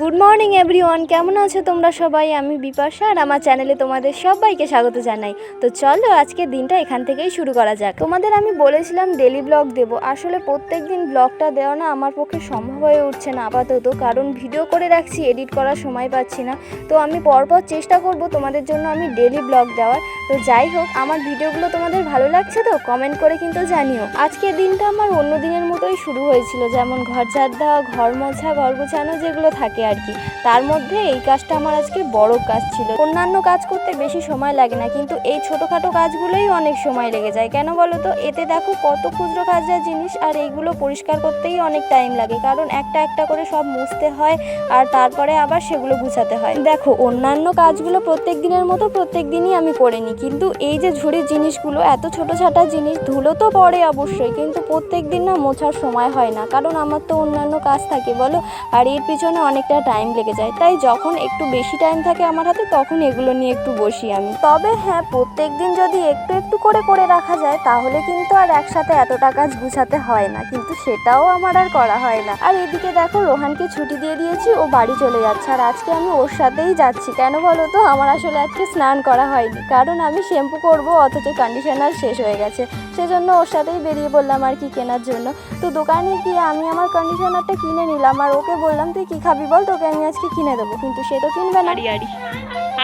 Good morning everyone কেমন আছো তোমরা সবাই? আমি বিপাশা আর আমার চ্যানেলে তোমাদের সবাইকে স্বাগত জানাই। তো চলো আজকে দিনটা এখান থেকেই শুরু করা যাক। তোমাদের আমি বলেছিলাম ডেলি ব্লগ দেবো। আসলে প্রত্যেক দিন ব্লগটা দেওয়া না আমার পক্ষে সম্ভব হয়ে উঠছে না আপাতত। কারণ ভিডিও করে রাখছি এডিট করার সময় পাচ্ছি না। তো আমি পরপর চেষ্টা করব তোমাদের জন্য আমি ডেলি ব্লগ দেওয়ার। তো যাই হোক, আমার ভিডিওগুলো তোমাদের ভালো লাগছে তো? কমেন্ট করে কিন্তু জানিও। আজকের দিনটা আমার অন্য দিনের মতোই শুরু হয়েছিল, যেমন ঘর ঝাড় দেওয়া ঘর মোছা, ঘর গোছানো যেগুলো থাকে আর কি। তার মধ্যে এই কাজটা আমার আজকে বড় কাজ ছিল। অন্যান্য কাজ করতে বেশি সময় লাগে না, কিন্তু এই ছোটোখাটো কাজগুলোই অনেক সময় লেগে যায়। কেন বলো তো? এতে দেখো কত ক্ষুদ্র কাজের জিনিস আর এইগুলো পরিষ্কার করতেই অনেক টাইম লাগে, কারণ একটা একটা করে সব মুছতে হয় আর তারপরে আবার সেগুলো গুছাতে হয়। দেখো, অন্যান্য কাজগুলো প্রত্যেক দিনের মতো প্রত্যেক দিনই আমি করে নিই কিন্তু এই যে ঝুড়ির জিনিসগুলো, এত ছোট ছাটা জিনিস, ধুলো তো পড়ে অবশ্যই, কিন্তু প্রত্যেক দিন না মোছার সময় হয় না। কারণ আমার তো অন্যান্য কাজ থাকে, বলো? আর এর পিছনে অনেকটা টাইম লেগে যায়। তাই যখন একটু বেশি টাইম থাকে আমার হাতে, তখন এগুলো নিয়ে একটু বসি আমি। তবে হ্যাঁ প্রত্যেক দিন যদি একটু একটু করে করে রাখা যায়, তাহলে কিন্তু আর একসাথে এতটা কাজ গুছাতে হয় না। কিন্তু সেটাও আমার আর করা হয় না। আর এদিকে দেখো, রোহানকে ছুটি দিয়ে দিয়েছি, ও বাড়ি চলে যাচ্ছে। আর আজকে আমি ওর সাথেই যাচ্ছি। কেন বলো তো? আমার আসলে আজকে স্নান করা হয়নি। কারণ আমি শ্যাম্পু করব, অথচ কন্ডিশনার শেষ হয়ে গেছে। সেজন্য ওর সাথেই বেরিয়ে পড়লাম আর কি কেনার জন্য। তো দোকানে গিয়ে আমি আমার কন্ডিশনারটা কিনে নিলাম আর ওকে বললাম, তুই কি খাবি বল? তোকে আমি আজকে কিনে দেবো। কিন্তু সে তো কিনবে না। আড়ি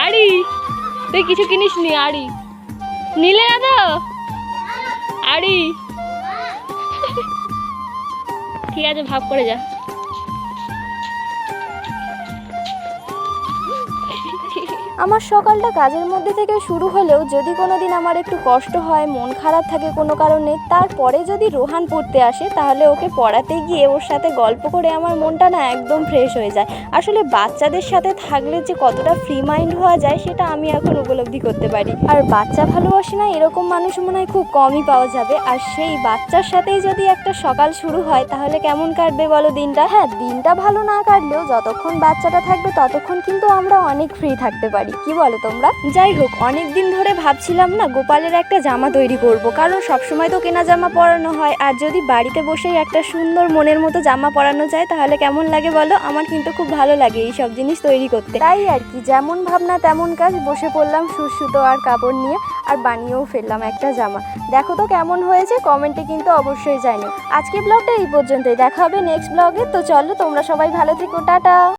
আড়ি। তুই কিছু কিনিস নি? আড়ি। নিলে না তো? আড়ি। ঠিক আছে ভাব করে যা। আমার সকালটা কাজের মধ্যে থেকে শুরু হলেও যদি কোনো দিন আমার একটু কষ্ট হয়, মন খারাপ থাকে কোনো কারণে, তারপরে যদি রোহান পড়তে আসে, তাহলে ওকে পড়াতে গিয়ে ওর সাথে গল্প করে আমার মনটা না একদম ফ্রেশ হয়ে যায়। আসলে বাচ্চাদের সাথে থাকলে যে কতটা ফ্রি মাইন্ড হওয়া যায়, সেটা আমি এখন উপলব্ধি করতে পারি। আর বাচ্চা ভালোবাসে না, এরকম মানুষ মনে হয় খুব কমই পাওয়া যাবে। আর সেই বাচ্চার সাথেই যদি একটা সকাল শুরু হয়, তাহলে কেমন কাটবে বলো দিনটা? হ্যাঁ দিনটা ভালো না কাটলেও যতক্ষণ বাচ্চাটা থাকবে, ততক্ষণ কিন্তু আমরা অনেক ফ্রি থাকতে পারি। কি বলো তোমরা? যাই হোক অনেক দিন ধরে ভাবছিলাম না গোপালের একটা জামা তৈরি করব, কারণ সবসময় তো কেনা জামা পরানো হয়, আর যদি বাড়িতে বসেই একটা সুন্দর মনের মতো জামা পরানো যায়, তাহলে কেমন লাগে বলো? আমার কিন্তু খুব ভালো লাগে এই সব জিনিস তৈরি করতে। তাই আর কি, যেমন ভাবনা তেমন কাজ, বসে পড়লাম সুসুতো আর কাপড় নিয়ে, আর বানিয়েও ফেললাম একটা জামা। দেখো তো কেমন হয়েছে, কমেন্টে কিন্তু অবশ্যই জানিও। আজকে ব্লগটা এই পর্যন্তই, দেখা হবে নেক্সট ব্লগে, তো চলো তোমরা সবাই ভালো থেকো, টাটা!